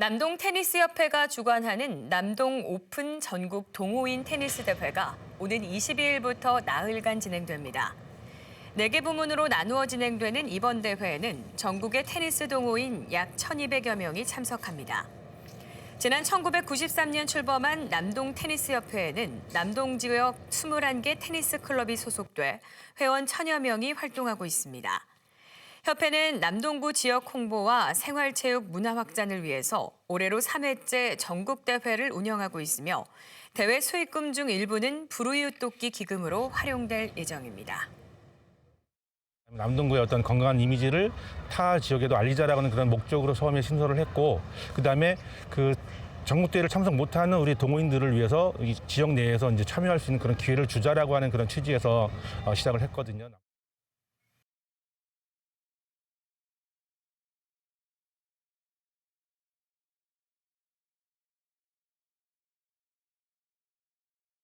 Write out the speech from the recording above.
남동 테니스협회가 주관하는 남동 오픈 전국 동호인 테니스 대회가 오는 22일부터 나흘간 진행됩니다. 네개 부문으로 나누어 진행되는 이번 대회에는 전국의 테니스 동호인 약 1,200여 명이 참석합니다. 지난 1993년 출범한 남동 테니스협회에는 남동 지역 21개 테니스 클럽이 소속돼 회원 1,000여 명이 활동하고 있습니다. 협회는 남동구 지역 홍보와 생활체육 문화 확산을 위해서 올해로 3회째 전국 대회를 운영하고 있으며 대회 수익금 중 일부는 불우이웃 돕기 기금으로 활용될 예정입니다. 남동구의 어떤 건강한 이미지를 타 지역에도 알리자라는 그런 목적으로 처음에 신설을 했고 그다음에 그 전국대회를 참석 못하는 우리 동호인들을 위해서 이 지역 내에서 이제 참여할 수 있는 그런 기회를 주자라고 하는 그런 취지에서 어, 시작을 했거든요.